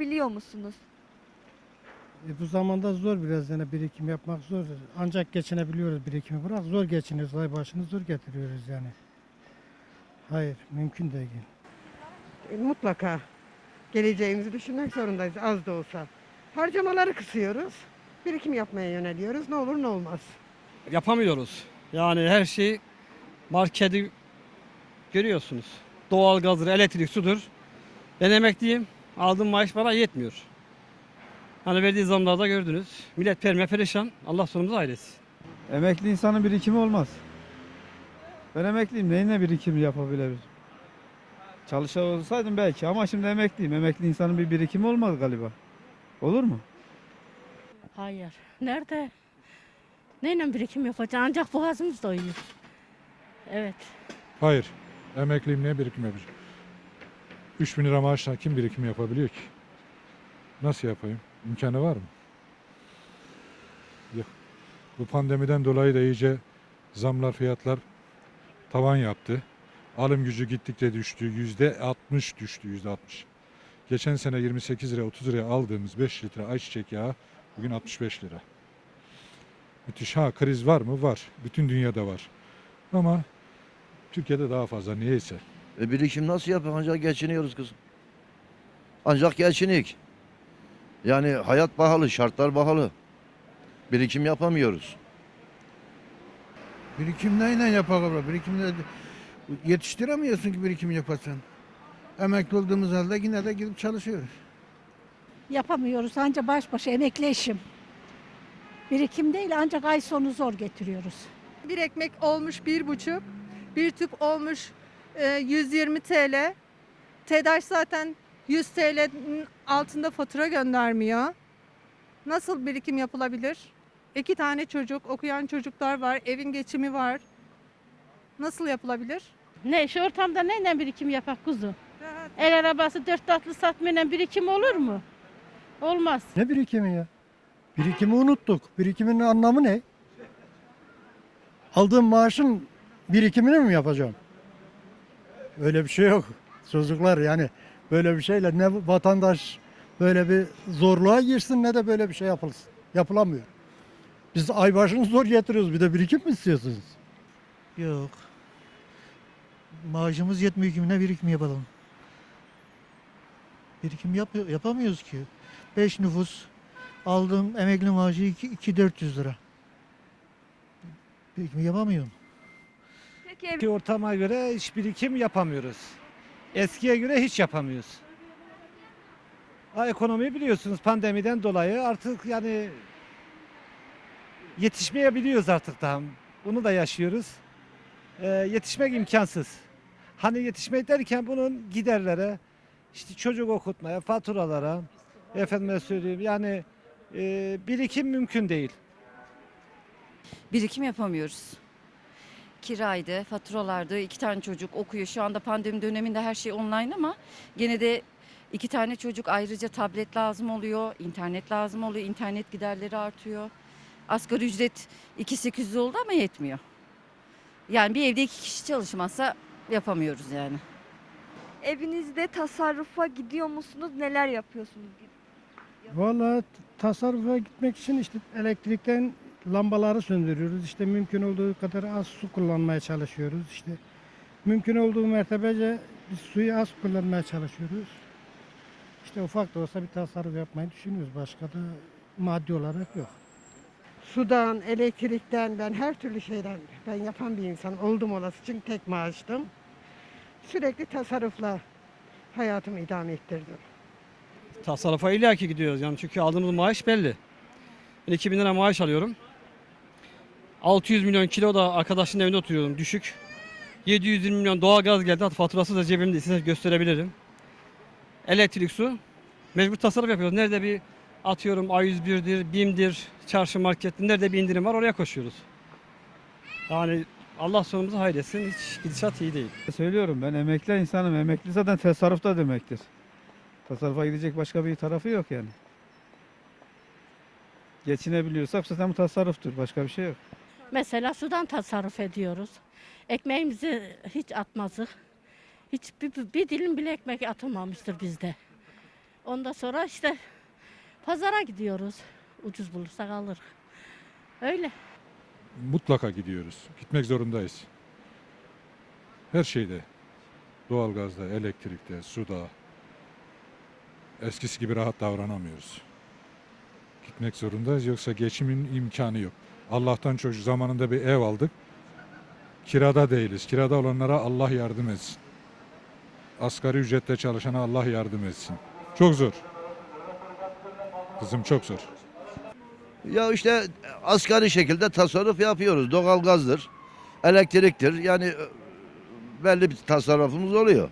yapabiliyor musunuz? E, bu zamanda zor biraz yani birikim yapmak zor. Ancak geçinebiliyoruz birikimi bırak zor geçiniyoruz. Ay başını zor getiriyoruz yani. Hayır mümkün değil. E, Mutlaka geleceğimizi düşünmek zorundayız az da olsa. Harcamaları kısıyoruz. Birikim yapmaya yöneliyoruz. Ne olur ne olmaz. yapamıyoruz. Yani her şey marketi görüyorsunuz. Doğalgazdır, elektrik, sudur. Ben emekliyim. Aldığım maaş bana yetmiyor. Hani verdiği zamlarda gördünüz. Millet perme perişan. Allah sonumuzu ailesin. Emekli insanın birikimi olmaz. Ben emekliyim. Neyine birikim yapabilirim? Çalışan olsaydım belki ama şimdi emekliyim. Emekli insanın bir birikimi olmaz galiba. Olur mu? Hayır. Nerede? Neyle birikim yapacağız? Ancak boğazımız doyuyor. Evet. Hayır. Emekliyim niye birikim yapacağım? 3 bin lira maaşla kim birikim yapabiliyor ki? Nasıl yapayım? İmkanı var mı? Yok. Bu pandemiden dolayı da iyice zamlar fiyatlar tavan yaptı. Alım gücü gittikçe düştü. Yüzde 60 düştü. Yüzde 60. Geçen sene 28 lira 30 liraya aldığımız 5 litre ayçiçek yağı bugün 65 lira. Müthiş. Ha kriz var mı? Var. Bütün dünyada var. Ama Türkiye'de daha fazla niyeyse. E birikim nasıl yapıyor? Ancak geçiniyoruz kızım. Ancak geçinik. Yani hayat pahalı, şartlar pahalı. Birikim yapamıyoruz. Birikim neyle yapar Birikimle yetiştiremiyorsun ki birikim yapasın. Emekli olduğumuz halde yine de gidip çalışıyoruz. Yapamıyoruz ancak baş başa emekli eşim. Birikim değil ancak ay sonu zor getiriyoruz. Bir ekmek olmuş bir buçuk, bir tüp olmuş 120 TL. TEDAŞ zaten 100 TL'nin altında fatura göndermiyor. Nasıl birikim yapılabilir? İki tane çocuk, okuyan çocuklar var, evin geçimi var. Nasıl yapılabilir? Ne şu ortamda neyle birikim yapak kuzu? El arabası dört tatlı satmayla birikim olur mu? Olmaz. Ne birikimi ya? Birikimi unuttuk. Birikimin anlamı ne? Aldığım maaşın birikimini mi yapacağım? Öyle bir şey yok. Çocuklar yani böyle bir şeyle ne vatandaş böyle bir zorluğa girsin ne de böyle bir şey yapılsın. Yapılamıyor. Biz ay başını zor getiriyoruz. Bir de birikim mi istiyorsunuz? Yok. Maaşımız yetmiyor ki ne birikim yapalım? Birikim yap yapamıyoruz ki. 5 nüfus aldığım emekli maaşı 2400 lira. Birikim yapamıyorum. Peki ev- Ki ortama göre hiç birikim yapamıyoruz. Eskiye göre hiç yapamıyoruz. Ha, ekonomi biliyorsunuz pandemiden dolayı artık yani yetişmeyebiliyoruz artık daha. Bunu da yaşıyoruz. Ee, yetişmek imkansız. Hani yetişmek derken bunun giderlere, işte çocuk okutmaya, faturalara, efendime söyleyeyim yani e, birikim mümkün değil. birikim yapamıyoruz. Kiraydı, faturalardı, iki tane çocuk okuyor. Şu anda pandemi döneminde her şey online ama gene de iki tane çocuk ayrıca tablet lazım oluyor, internet lazım oluyor, internet giderleri artıyor. Asgari ücret 2800 oldu ama yetmiyor. Yani bir evde iki kişi çalışmazsa yapamıyoruz yani. evinizde tasarrufa gidiyor musunuz? Neler yapıyorsunuz? Vallahi t- tasarrufa gitmek için işte elektrikten lambaları söndürüyoruz. İşte mümkün olduğu kadar az su kullanmaya çalışıyoruz. İşte mümkün olduğu mertebece biz suyu az kullanmaya çalışıyoruz. İşte ufak da olsa bir tasarruf yapmayı düşünüyoruz. Başka da maddi olarak yok. Sudan, elektrikten ben her türlü şeyden ben yapan bir insan oldum olası çünkü tek maaştım. Sürekli tasarrufla hayatımı idame ettirdim. Tasarrufa illaki gidiyoruz yani çünkü aldığımız maaş belli. Ben 2000 lira maaş alıyorum. 600 milyon kilo da arkadaşın evinde oturuyorum düşük. 720 milyon doğalgaz geldi. Hatta faturası da cebimde size gösterebilirim. Elektrik, su. Mecbur tasarruf yapıyoruz. Nerede bir atıyorum A101'dir, BİM'dir, çarşı market, nerede bir indirim var oraya koşuyoruz. Yani Allah sonumuzu hayretsin. Hiç gidişat iyi değil. Söylüyorum ben emekli insanım. Emekli zaten tasarrufta demektir. Tasarrufa gidecek başka bir tarafı yok yani. Geçinebiliyorsak zaten bu tasarruftur. Başka bir şey yok. Mesela sudan tasarruf ediyoruz. Ekmeğimizi hiç atmazdık. Hiç bir, bir dilim bile ekmek atılmamıştır bizde. Ondan sonra işte pazara gidiyoruz. Ucuz bulursak alırız. Öyle. Mutlaka gidiyoruz. Gitmek zorundayız. Her şeyde. Doğalgazda, elektrikte, suda. Eskisi gibi rahat davranamıyoruz. Gitmek zorundayız yoksa geçimin imkanı yok. Allah'tan çok zamanında bir ev aldık. Kirada değiliz. Kirada olanlara Allah yardım etsin. Asgari ücretle çalışana Allah yardım etsin. Çok zor. Kızım çok zor. Ya işte asgari şekilde tasarruf yapıyoruz. Doğalgazdır, elektriktir. Yani e, belli bir tasarrufumuz oluyor.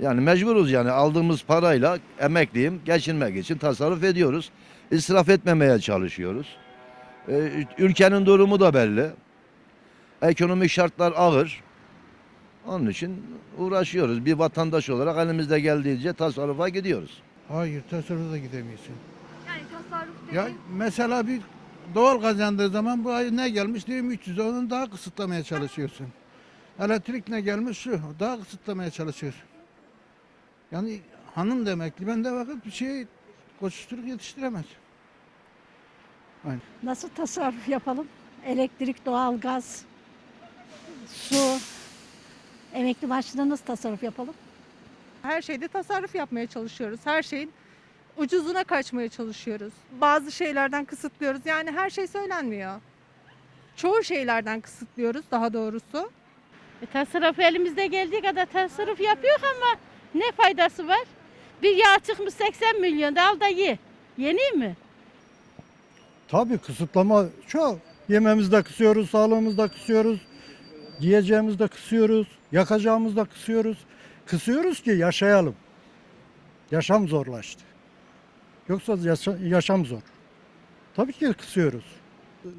Yani mecburuz yani aldığımız parayla emekliyim geçinmek için tasarruf ediyoruz. İsraf etmemeye çalışıyoruz. Ee, ülkenin durumu da belli. Ekonomik şartlar ağır. Onun için uğraşıyoruz. Bir vatandaş olarak elimizde geldiğince tasarrufa gidiyoruz. Hayır tasarrufa gidemiyorsun. Yani tasarruf Ya dediğin mesela bir doğal kazandığı zaman bu ay ne gelmiş diyelim 300 onun daha kısıtlamaya çalışıyorsun. Elektrik ne gelmiş şu daha kısıtlamaya çalışıyorsun. Yani hanım demekli ben de vakit bir şey koşuşturup yetiştiremez. Nasıl tasarruf yapalım? Elektrik, doğalgaz, su. Emekli maaşına nasıl tasarruf yapalım? Her şeyde tasarruf yapmaya çalışıyoruz. Her şeyin ucuzuna kaçmaya çalışıyoruz. Bazı şeylerden kısıtlıyoruz. Yani her şey söylenmiyor. Çoğu şeylerden kısıtlıyoruz daha doğrusu. E, tasarruf elimizde geldiği kadar tasarruf yapıyor ama ne faydası var? Bir yağ çıkmış 80 milyon da al da ye. Yenir mi? Tabii kısıtlama çok. Yememizi de kısıyoruz, sağlığımızı da kısıyoruz. Giyeceğimizi de kısıyoruz, yakacağımızı da kısıyoruz. Kısıyoruz ki yaşayalım. Yaşam zorlaştı. Yoksa yaşa- yaşam zor. Tabii ki kısıyoruz.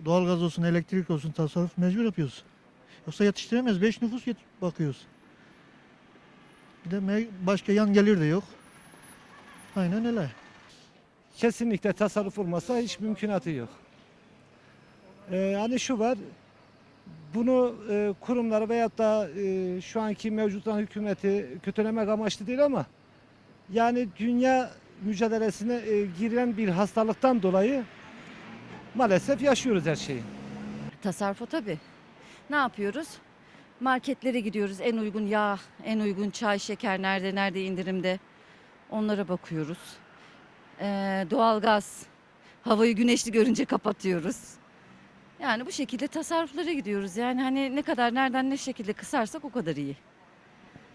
Doğalgaz olsun, elektrik olsun tasarruf mecbur yapıyoruz. Yoksa yetiştiremez. 5 nüfus yet- bakıyoruz. Bir de başka yan gelir de yok. Aynen öyle. Kesinlikle tasarruf olmasa hiç mümkünatı yok. Ee, hani şu var, bunu e, kurumları veyahut da e, şu anki mevcut olan hükümeti kötülemek amaçlı değil ama yani dünya mücadelesine e, giren bir hastalıktan dolayı maalesef yaşıyoruz her şeyi. Tasarrufa tabii. Ne yapıyoruz? Marketlere gidiyoruz. En uygun yağ, en uygun çay, şeker nerede, nerede indirimde. Onlara bakıyoruz. Ee, doğalgaz. Havayı güneşli görünce kapatıyoruz. Yani bu şekilde tasarruflara gidiyoruz. Yani hani ne kadar nereden ne şekilde kısarsak o kadar iyi.